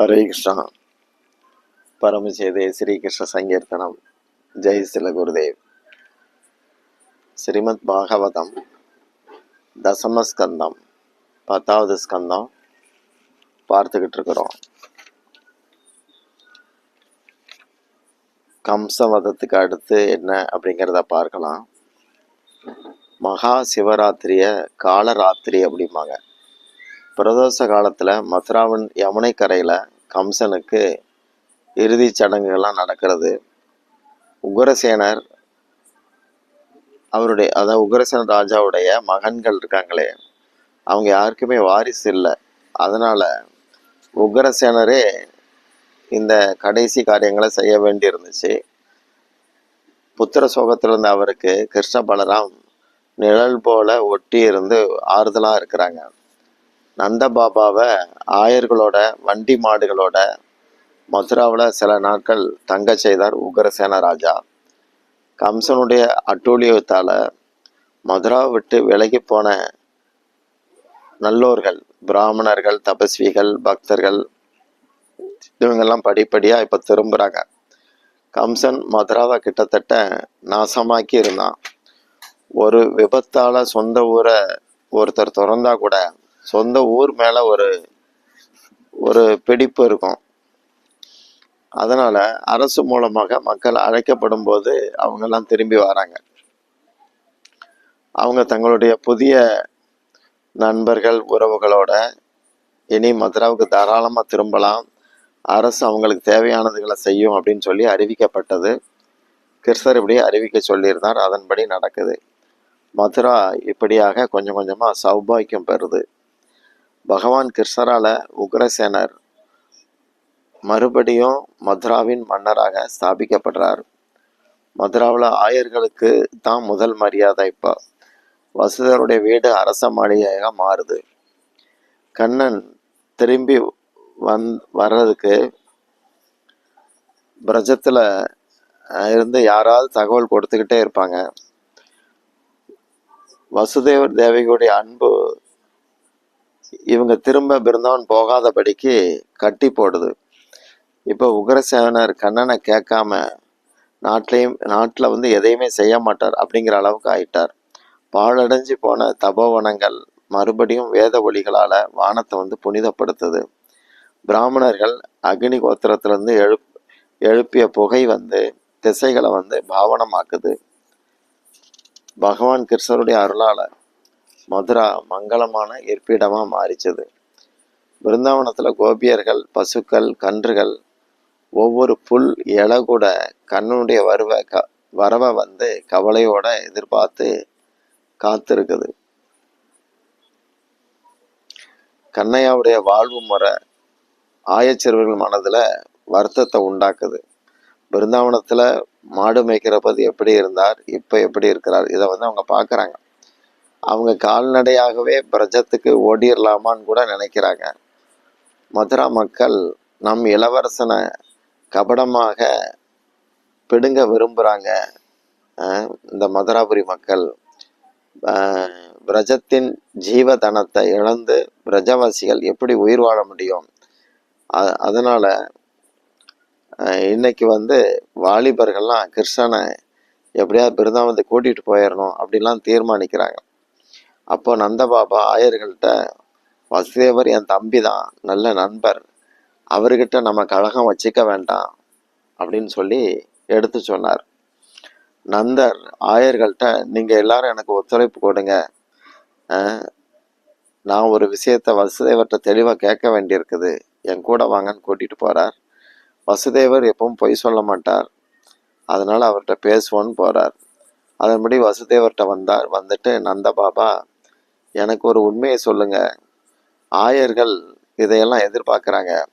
ஹரே கிருஷ்ணா. பரமசேதே ஸ்ரீகிருஷ்ண சங்கீர்த்தனம். ஜெய் சில குருதேவ். ஸ்ரீமத் பாகவதம் தசமஸ்கந்தம் பத்தாவது ஸ்கந்தம் பார்த்துக்கிட்டு இருக்கிறோம். கம்சவதத்துக்கு அடுத்து என்ன அப்படிங்கிறத பார்க்கலாம். மகா சிவராத்திரியை காலராத்திரி அப்படிம்பாங்க. பிரதோஷ காலத்தில் மதுராவின் யமுனை கரையில் கம்சனுக்கு இறுதிச் சடங்குகள்லாம் நடக்கிறது. உக்ரசேனர் அவருடைய அதாவது உக்ரசேன ராஜாவுடைய மகன்கள் இருக்காங்களே அவங்க யாருக்குமே வாரிசு இல்லை. அதனால் உக்ரசேனரே இந்த கடைசி காரியங்களை செய்ய வேண்டியிருந்துச்சு. புத்திர சோகத்தில் இருந்த அவருக்கு கிருஷ்ண பலராம் நிழல் போல ஒட்டி இருந்து ஆறுதலாக இருக்கிறாங்க. நந்த பாபாவை ஆயர்களோட வண்டி மாடுகளோட மதுராவில் சில நாட்கள் தங்க செய்தார் உக்ரசேன ராஜா. கம்சனுடைய அட்டூழியத்தால் மதுரா விட்டு விலகி போன நல்லோர்கள் பிராமணர்கள் தபஸ்விகள் பக்தர்கள் இவங்கெல்லாம் படிப்படியாக இப்போ திரும்புகிறாங்க கம்சன் மதுராவை கிட்டத்தட்ட நாசமாக்கி இருந்தான். ஒரு விபத்தால் சொந்த ஊரை ஒருத்தர் திறந்தா கூட சொந்த ஊர் மேலே ஒரு ஒரு பிடிப்பு இருக்கும். அதனால் அரசு மூலமாக மக்கள் அழைக்கப்படும் போது அவங்கெல்லாம் திரும்பி வராங்க. அவங்க தங்களுடைய புதிய நண்பர்கள் உறவுகளோட இனி மதுராவுக்கு தாராளமாக திரும்பலாம். அரசு அவங்களுக்கு தேவையானதுகளை செய்யும் அப்படின்னு சொல்லி அறிவிக்கப்பட்டது. கிருஷ்ணர் இப்படி அறிவிக்க சொல்லியிருந்தார். அதன்படி நடக்குது. மதுரா இப்படியாக கொஞ்சம் கொஞ்சமாக சௌபாக்கியம் பெறுது. பகவான் கிருஷ்ணரால உக்ரசேனர் மறுபடியும் மதுராவின் மன்னராக ஸ்தாபிக்கப்படுறார். மதுராவில் ஆயர்களுக்கு தான் முதல் மரியாதை இப்போ. வசுதருடைய வீடு அரச மாளிகையாக மாறுது. கண்ணன் திரும்பி வந் வர்றதுக்கு பிரஜத்தில் இருந்து யாராவது தகவல் கொடுத்துக்கிட்டே இருப்பாங்க. வசுதேவர் தேவகியுடைய அன்பு இவங்க திரும்ப பிருந்தாவன் போகாதபடிக்கு கட்டி போடுது. இப்போ உக்ரசேவனர் கண்ணனை கேட்காம நாட்டிலையும் நாட்டில் வந்து எதையுமே செய்ய மாட்டார் அப்படிங்கிற அளவுக்கு ஆயிட்டார். பாழடைஞ்சு போன தபோவனங்கள் மறுபடியும் வேத ஒளிகளால் வானத்தை வந்து புனிதப்படுத்துது. பிராமணர்கள் அக்னி கோத்திரத்திலேருந்து எழுப் எழுப்பிய புகை வந்து திசைகளை வந்து பாவனமாக்குது. பகவான் கிருஷ்ணருடைய அருளால மதுரா மங்களமான இருப்பிடமா மாறிச்சது. பிருந்தாவனத்துல கோபியர்கள் பசுக்கள் கன்றுகள் ஒவ்வொரு புல் இலை கூட கண்ணனுடைய வருவை க வரவை வந்து கவலையோட எதிர்பார்த்து காத்திருக்குது. கண்ணையாவுடைய வாழ்வு முறை ஆயச்சிறுவர்கள் மனதில் வருத்தத்தை உண்டாக்குது. பிருந்தாவனத்தில் மாடு மேய்க்கிறப்பது எப்படி இருந்தார் இப்போ எப்படி இருக்கிறார் இதை வந்து அவங்க பார்க்குறாங்க அவங்க கால்நடையாகவே பிரஜத்துக்கு ஓடிடலாமான்னு கூட நினைக்கிறாங்க. மதுரா மக்கள் நம் இளவரசனை கபடமாக பிடுங்க விரும்புகிறாங்க இந்த மதுராபுரி மக்கள். பிரஜத்தின் ஜீவதனத்தை இழந்து பிரஜவாசிகள் எப்படி உயிர் வாழ முடியும்? அதனால் இன்னைக்கு வந்து வாலிபர்கள்லாம் கிருஷ்ணனை எப்படியாவது பிருந்தாவனத்தை கூட்டிகிட்டு போயிடணும் அப்படிலாம் தீர்மானிக்கிறாங்க. அப்போ நந்தபாபா ஆயர்கள்ட்ட வசுதேவர் என் தம்பி தான் நல்ல நண்பர். அவர்கிட்ட நம்ம கழகம் வச்சுக்க வேண்டாம் அப்படின்னு சொல்லி எடுத்து சொன்னார். நந்தர் ஆயர்கள்ட்ட நீங்கள் எல்லாரும் எனக்கு ஒத்துழைப்பு கொடுங்க. நான் ஒரு விஷயத்த வசுதேவர்கிட்ட தெளிவாக கேட்க வேண்டியிருக்குது. என் கூட வாங்கன்னு கூட்டிகிட்டு போகிறார் வசுதேவர் எப்பவும் பொய் சொல்ல மாட்டார். அதனால் அவர்கிட்ட பேசுவோன்னு போகிறார் அதன்படி வசுதேவர்கிட்ட வந்தார். வந்துட்டு நந்த பாபா எனக்கு ஒரு உண்மையை சொல்லுங்க. ஆயர்கள் இதையெல்லாம் எதிர்பார்க்குறாங்க.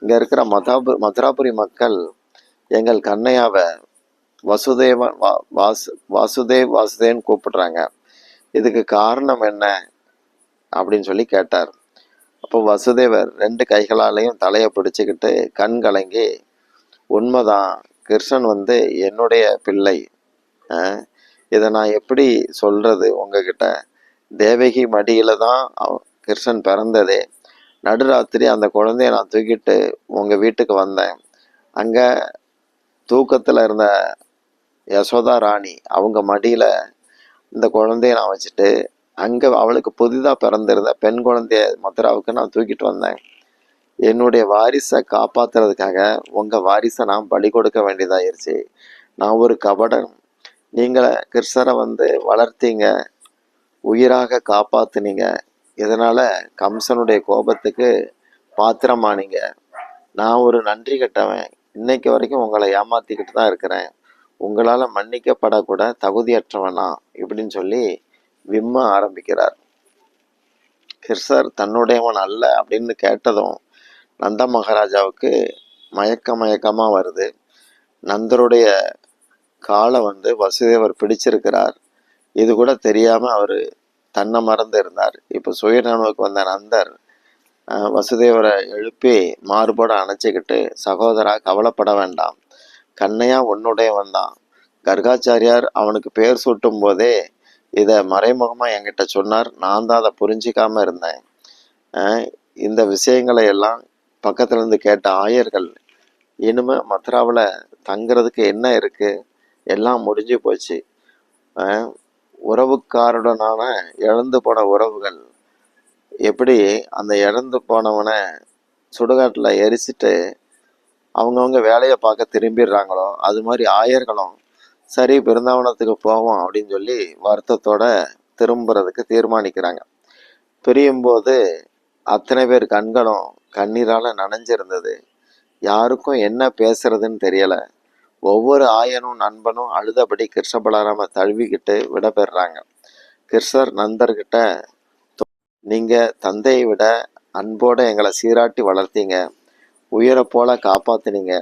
இங்கே இருக்கிற மதாபு மதுராபுரி மக்கள் எங்கள் கண்ணையாவை வசுதேவன் வா வாசு வாசுதேவ் வாசுதேவன் கூப்பிடுறாங்க. இதுக்கு காரணம் என்ன? அப்படின்னு சொல்லி கேட்டார். அப்போ வசுதேவர் ரெண்டு கைகளாலையும் தலையை பிடிச்சிக்கிட்டு கண் கலங்கி உண்மைதான் கிருஷ்ணன் வந்து என்னுடைய பிள்ளை. இதை நான் எப்படி சொல்கிறது உங்ககிட்ட? தேவகி மடியில தான் கிருஷ்ணன் பிறந்ததே. நடுராத்திரி அந்த குழந்தைய நான் தூக்கிட்டு உங்கள் வீட்டுக்கு வந்தேன். அங்கே தூக்கத்தில் இருந்த யசோதா ராணி அவங்க மடியில் இந்த குழந்தைய நான் வச்சுட்டு அங்கே அவளுக்கு புதிதாக பிறந்திருந்த பெண் குழந்தைய மதுராவுக்கு நான் தூக்கிட்டு வந்தேன். என்னுடைய வாரிசை காப்பாற்றுறதுக்காக உங்கள் வாரிசை நான் பலி கொடுக்க வேண்டியதாயிருச்சு. நான் ஒரு கபடன் நீங்களை கிருஷ்ணரை வந்து வளர்த்தீங்க. உயிராக காப்பாத்துனீங்க. இதனால் கம்சனுடைய கோபத்துக்கு பாத்திரமானீங்க நான் ஒரு நன்றி கட்டவன். இன்னைக்கு வரைக்கும் உங்களை ஏமாத்திக்கிட்டு தான் இருக்கிறேன். உங்களால் மன்னிக்கப்படக்கூட தகுதியற்றவனா இப்படின்னு சொல்லி விம்ம ஆரம்பிக்கிறார். கிருஷ்ணர் தன்னுடையவன் அல்ல அப்படின்னு கேட்டதும் நந்த மகாராஜாவுக்கு மயக்க மயக்கமாக வருது. நந்தருடைய காலை வந்து வசுதேவர் பிடிச்சிருக்கிறார். இது கூட தெரியாமல் அவர் தன்னை மறந்து இருந்தார். இப்போ சுயநனவுக்கு வந்த நந்தர் வசுதேவரை எழுப்பி மாறுபாடு அணைச்சிக்கிட்டு சகோதரா கவலைப்பட வேண்டாம். கண்ணையா உன்னுடையவன் தான் கர்காச்சாரியார் அவனுக்கு பேர் சூட்டும் போதே இதை மறைமுகமாக என்கிட்ட சொன்னார். நான் தான் அதை புரிஞ்சிக்காம இருந்தேன். இந்த விஷயங்களை எல்லாம் பக்கத்துலேருந்து கேட்ட ஆயர்கள் இனிமே மத்ராவில் தங்குறதுக்கு என்ன இருக்குது எல்லாம் முடிஞ்சு போச்சு. உறவுக்காருடனான இழந்து போன உறவுகள். எப்படி அந்த இழந்து போனவனை சுடுகாட்டில் எரிச்சிட்டு அவங்கவுங்க வேலையை பார்க்க திரும்பிடுறாங்களோ அது மாதிரி ஆயர்களும் சரி பிருந்தாவனத்துக்கு போவோம் அப்படின்னு சொல்லி வருத்தத்தோட திரும்புறதுக்கு தீர்மானிக்கிறாங்க. பிரியும்போது அத்தனை பேர் கண்களும் கண்ணீரால் நனைஞ்சிருந்தது. யாருக்கும் என்ன பேசுறதுன்னு தெரியலை. ஒவ்வொரு ஆயனும் நண்பனும் அழுதபடி கிருஷ்ண பலராம தழுவிக்கிட்டு விடப்பெறாங்க கிருஷ்ணர் நந்தர்கிட்ட நீங்க தந்தையை விட அன்போட எங்களை சீராட்டி வளர்த்தீங்க. உயிரை போல காப்பாத்துனீங்க.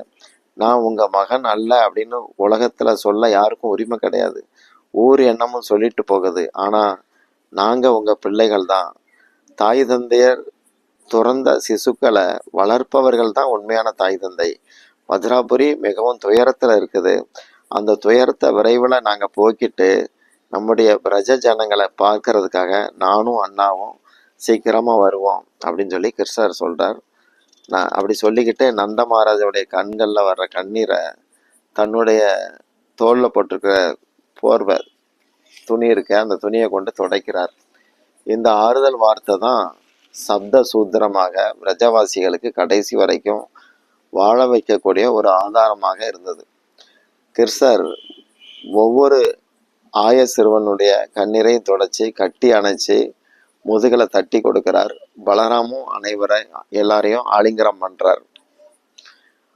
நான் உங்க மகன் அல்ல அப்படின்னு உலகத்துல சொல்ல யாருக்கும் உரிமை கிடையாது. ஊர் எண்ணமும் சொல்லிட்டு போகுது. ஆனா நாங்க உங்க பிள்ளைகள் தான். தாய் தந்தையர் துறந்த சிசுக்களை வளர்ப்பவர்கள் தான் உண்மையான தாய் தந்தை. மதுராபுரி மிகவும் துயரத்தில் இருக்குது. அந்த துயரத்தை விரைவில் நாங்கள் போக்கிட்டு நம்முடைய பிரஜ ஜனங்களை பார்க்கறதுக்காக நானும் அண்ணாவும் சீக்கிரமாக வருவோம் அப்படின்னு சொல்லி கிருஷ்ணர் சொல்கிறார் நான் அப்படி சொல்லிக்கிட்டு நந்த மகாராஜாவுடைய கண்களில் வர்ற கண்ணீரை தன்னுடைய தோளில் போட்டிருக்கிற போர்வை துணி இருக்க அந்த துணியை கொண்டு துடைக்கிறார். இந்த ஆறுதல் வார்த்தை தான் சப்த சூத்திரமாக பிரஜவாசிகளுக்கு கடைசி வரைக்கும் வாழ வைக்கக்கூடிய ஒரு ஆதாரமாக இருந்தது. கிருஷ்ணர் ஒவ்வொரு ஆய சிறுவனுடைய கண்ணீரையும் தொடச்சி கட்டி அணைச்சி முதுகலை தட்டி கொடுக்கிறார். பலராமும் அனைவரை எல்லாரையும் ஆலிங்கரம் பண்றார்.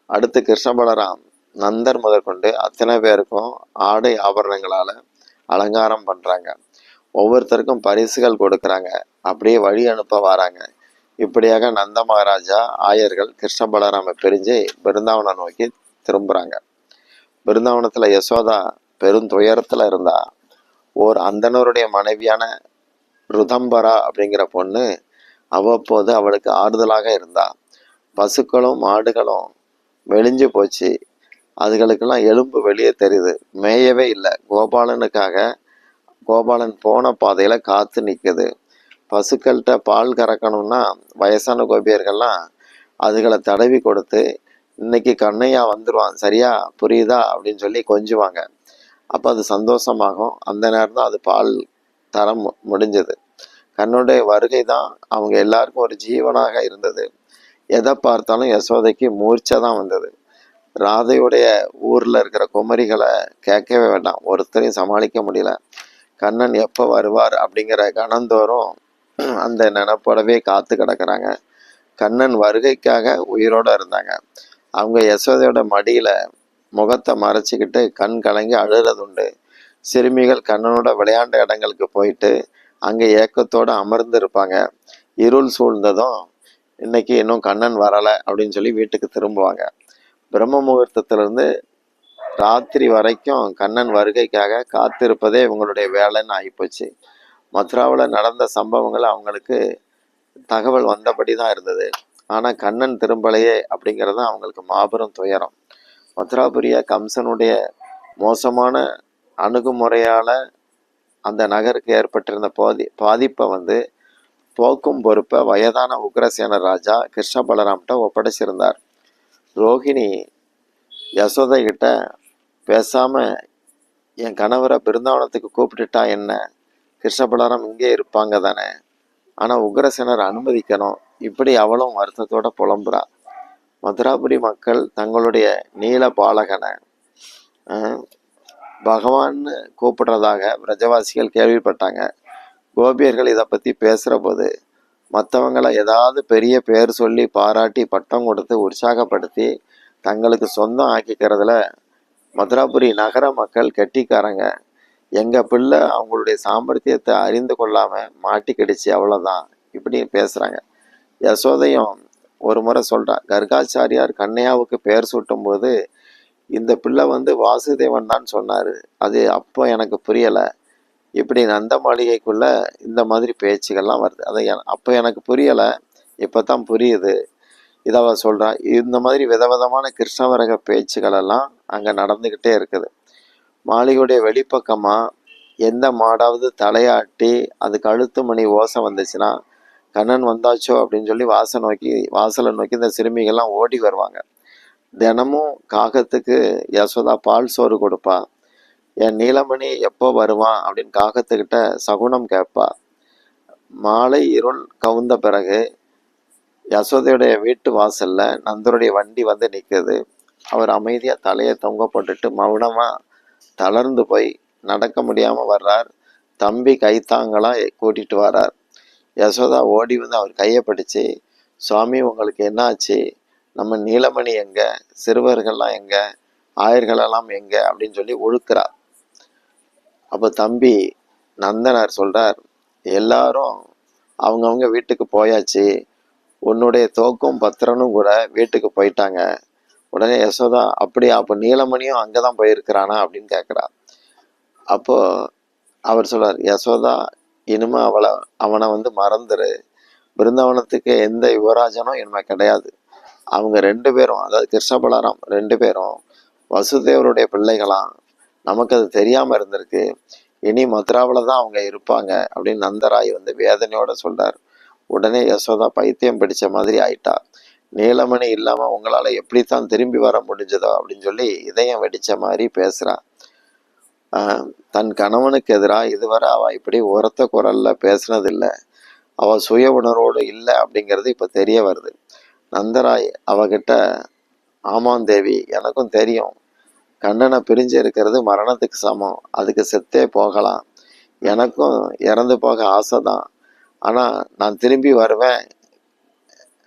அடுத்து கிருஷ்ண பலராம் நந்தர் முதற்கொண்டு அத்தனை பேருக்கும் ஆடை ஆபரணங்களால அலங்காரம் பண்றாங்க. ஒவ்வொருத்தருக்கும் பரிசுகள் கொடுக்கறாங்க. அப்படியே வழி அனுப்ப வராங்க. இப்படியாக நந்த மகாராஜா ஆயர்கள் கிருஷ்ண பலராம பிரிஞ்சு பிருந்தாவனம் நோக்கி திரும்புகிறாங்க பிருந்தாவனத்தில் யசோதா பெரும் துயரத்துல இருந்தா ஓர் அந்தணருடைய மனைவியான ருதம்பரா அப்படிங்கிற பொண்ணு அவ்வப்போது அவளுக்கு ஆறுதலாக இருந்தா. பசுக்களும் மாடுகளும் வெளிஞ்சு போச்சு. அதுகளுக்கெல்லாம் எலும்பு வெளியே தெரியுது. மேயவே இல்லை. கோபாலனுக்காக கோபாலன் போன பாதையில் காத்து நிற்குது பசுக்கள்கிட்ட பால் கறக்கணும்னா வயசான கோபியர்கள்லாம் அதுகளை தடவி கொடுத்து இன்னைக்கு கண்ணையா வந்துடுவான் சரியா? புரியுதா? அப்படின்னு சொல்லி கொஞ்சுவாங்க. அப்போ அது சந்தோஷமாகும். அந்த நேரம் தான் அது பால் தரம் மு- முடிஞ்சது. கண்ணுடைய வருகை தான் அவங்க எல்லாருக்கும் ஒரு ஜீவனாக இருந்தது. எதை பார்த்தாலும் யசோதைக்கு மூர்ச்சை தான் வந்தது. ராதையுடைய ஊரில் இருக்கிற குமரிகளை கேட்கவே வேண்டாம். ஒருத்தரையும் சமாளிக்க முடியல. கண்ணன் எப்போ வருவார் அப்படிங்கிற கணந்தோறும் அந்த நினைப்போடவே காத்து கிடக்குறாங்க. கண்ணன் வருகைக்காக உயிரோட இருந்தாங்க. அவங்க யசோதையோட மடியில முகத்தை மறைச்சிக்கிட்டு கண் கலங்கி அழுறது உண்டு சிறுமிகள் கண்ணனோட விளையாண்ட இடங்களுக்கு போயிட்டு அங்கே ஏக்கத்தோட அமர்ந்து இருப்பாங்க இருள் சூழ்ந்ததும் இன்னைக்கு இன்னும் கண்ணன் வரலை அப்படின்னு சொல்லி வீட்டுக்கு திரும்புவாங்க. பிரம்ம முகூர்த்தத்திலிருந்து ராத்திரி வரைக்கும் கண்ணன் வருகைக்காக காத்திருப்பதே இவங்களுடைய வேலைன்னு ஆகிப்போச்சு. மதுராவில் நடந்த சம்பவங்கள் அவங்களுக்கு தகவல் வந்தபடி தான் இருந்தது. ஆனால் கண்ணன் திரும்பலையே அப்படிங்கிறது தான் அவங்களுக்கு மாபெரும் துயரம். மதுராபுரிய கம்சனுடைய மோசமான அணுகுமுறையால் அந்த நகருக்கு ஏற்பட்டிருந்த பாதி பாதிப்பை வந்து போக்கும் பொறுப்பை வயதான உக்ரசேன ராஜா கிருஷ்ண பலராம்கிட்ட ஒப்படைச்சிருந்தார். ரோஹிணி யசோதை கிட்ட பேசாமல் என் கணவரை பிருந்தாவனத்துக்கு கூப்பிட்டுட்டா என்ன? கிருஷ்ணபலாரம் இங்கே இருப்பாங்க தானே? ஆனால் உக்ரசேனர் அனுமதிக்கணும். இப்படி அவளும் வருத்தத்தோட புலம்புறா. மதுராபுரி மக்கள் தங்களுடைய நீல பாலகனை பகவான்னு கூப்பிடுறதாக பிரஜவாசிகள் கேள்விப்பட்டாங்க. கோபியர்கள் இதை பற்றி பேசுகிற போது மற்றவங்களை ஏதாவது பெரிய பேர் சொல்லி பாராட்டி பட்டம் கொடுத்து உற்சாகப்படுத்தி தங்களுக்கு சொந்தம் ஆக்கிக்கிறதுல மதுராபுரி நகர மக்கள் கெட்டிக்காரங்க. எங்கள் பிள்ளை அவங்களுடைய சாமர்த்தியத்தை அறிந்து கொள்ளாமல் மாட்டிக்கிடுச்சு அவ்வளோதான் இப்படி பேசுகிறாங்க யசோதையும் ஒரு முறை சொல்றா கர்காச்சாரியார் கண்ணையாவுக்கு பெயர் சூட்டும் போது இந்த பிள்ளை வந்து வாசுதேவன் தான் சொன்னார். அது அப்போ எனக்கு புரியலை. இப்படி நந்த மாளிகைக்குள்ளே இந்த மாதிரி பேச்சுகள்லாம் வருது. அதை அப்போ எனக்கு புரியலை. இப்போ தான் புரியுது. இதை அவள் சொல்றா. இந்த மாதிரி விதவிதமான கிருஷ்ணவரக பேச்சுகளெல்லாம் அங்கே நடந்துக்கிட்டே இருக்குது. மாளிகையுடைய வெளிப்பக்கமாக எந்த மாடாவது தலையாட்டி அது கழுத்து மணி ஓசை வந்துச்சுன்னா கண்ணன் வந்தாச்சோ? அப்படின்னு சொல்லி வாசல் நோக்கி வாசலை நோக்கி இந்த சிறுமிகள்லாம் ஓடி வருவாங்க. தினமும் காகத்துக்கு யசோதா பால் சோறு கொடுப்பா. என் நீலமணி எப்போ வருவான் அப்படின்னு காகத்துக்கிட்ட சகுனம் கேட்பா. மாலை இருள் கவுந்த பிறகு யசோதையுடைய வீட்டு வாசலில் நந்தருடைய வண்டி வந்து நிற்குது அவர் அமைதியாக தலையை தொங்க போட்டுட்டு மௌனமாக தளர்ந்து போய் நடக்க முடியாம வர்றார். தம்பி கைத்தாங்களா கூட்டிட்டு வரார் யசோதா ஓடி வந்து அவர் கையை பிடிச்சி சுவாமி உங்களுக்கு என்னாச்சு? நம்ம நீலமணி எங்க? சிறுவர்கள்லாம் எங்க? ஆயர்களெல்லாம் எங்க? அப்படின்னு சொல்லி ஒழுக்கிறார். அப்போ தம்பி நந்தனார் சொல்றார் எல்லாரும் அவங்கவுங்க வீட்டுக்கு போயாச்சு. உன்னுடைய தோக்கும் பத்திரனும் கூட வீட்டுக்கு போயிட்டாங்க. உடனே யசோதா அப்படியா அப்போ நீலமணியும் அங்கே தான் போயிருக்கிறானா? அப்படின்னு கேட்குறா அப்போ அவர் சொல்றார் யசோதா இனிமே அவளை அவனை வந்து மறந்துரு. பிருந்தாவனத்துக்கு எந்த யுவராஜனும் இனிமே கிடையாது. அவங்க ரெண்டு பேரும் அதாவது கிருஷ்ண பலராம் ரெண்டு பேரும் வசுதேவருடைய பிள்ளைகளாம் நமக்கு அது தெரியாம இருந்திருக்கு. இனி மதுராவில் தான் அவங்க இருப்பாங்க. அப்படின்னு நந்தராய் வந்து வேதனையோட சொல்றார். உடனே யசோதா பைத்தியம் பிடிச்ச மாதிரி ஆயிட்டா. நீலமணி இல்லாமல் உங்களால் எப்படித்தான் திரும்பி வர முடிஞ்சதோ அப்படின்னு சொல்லி இதயம் வெடிச்ச மாதிரி பேசுறா. ஆஹ் தன் கணவனுக்கு எதிராக இதுவரை அவள் இப்படி உரத்த குரல்ல பேசுனதில்லை. அவள் சுய உணர்வோடு இல்லை அப்படிங்கிறது இப்போ தெரிய வருது. நந்தராய் அவகிட்ட ஆமாம் தேவி எனக்கும் தெரியும். கண்ணனை பிரிஞ்சு இருக்கிறது மரணத்துக்கு சமம். அதுக்கு செத்தே போகலாம். எனக்கும் இறந்து போக ஆசை தான் ஆனால் நான் திரும்பி வருவேன்.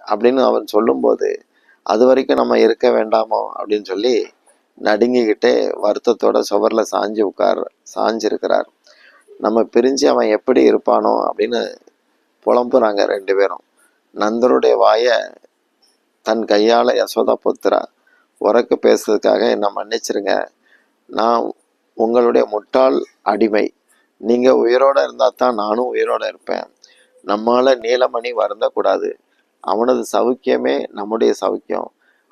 அப்படின்னு அவன் சொல்லும்போது அது வரைக்கும் நம்ம இருக்க வேண்டாமோ? அப்படின்னு சொல்லி நடுங்கிக்கிட்டே வருத்தத்தோட சுவரில் சாஞ்சு உட்கார் சாஞ்சிருக்கிறார். நம்ம பிரிஞ்சு அவன் எப்படி இருப்பானோ அப்படின்னு புலம்புறாங்க ரெண்டு பேரும். நந்தருடைய வாயை தன் கையால் யசோதா பொத்துறா. உறக்க பேசுறதுக்காக என்னை மன்னிச்சிருங்க. நான் உங்களுடைய முட்டாள் அடிமை. நீங்கள் உயிரோட இருந்தால் தான் நானும் உயிரோட இருப்பேன். நம்மளால் நீலமணி வருந்தக்கூடாது. அவனது சௌக்கியமே நம்முடைய சௌக்கியம்.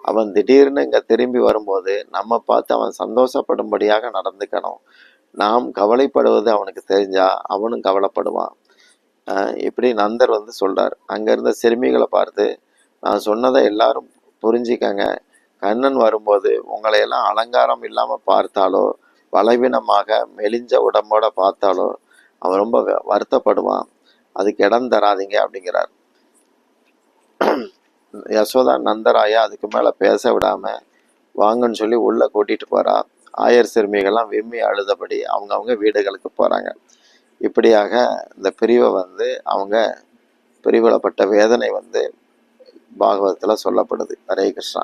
அவன் திடீர்னு இங்கே திரும்பி வரும்போது நம்ம பார்த்து அவன் சந்தோஷப்படும்படியாக நடந்துக்கணும். நாம் கவலைப்படுவது அவனுக்கு தெரிஞ்சா அவனும் கவலைப்படுவான். இப்படி நந்தர் வந்து சொல்றார். அங்கே இருந்த சிறுமிகளை பார்த்து நான் சொன்னதை எல்லாரும் புரிஞ்சிக்கங்க. கண்ணன் வரும்போது உங்களை எல்லாம் அலங்காரம் இல்லாமல் பார்த்தாலோ பலவீனமாக மெலிஞ்ச உடம்போட பார்த்தாலோ அவன் ரொம்ப வ- வருத்தப்படுவான். அதுக்கு இடம் தராதீங்க அப்படிங்கிறார். யசோதா நந்தராயா அதுக்கு மேலே பேச விடாமல் வாங்கன்னு சொல்லி உள்ளே கூட்டிகிட்டு போறா. ஆயர் சிறுமிகள்லாம் விம்மி அழுதபடி அவங்கவுங்க வீடுகளுக்கு போகிறாங்க இப்படியாக இந்த பிரிவை வந்து அவங்க பிரிவிடப்பட்ட வேதனை வந்து பாகவதத்தில் சொல்லப்படுது. ஹரே கிருஷ்ணா.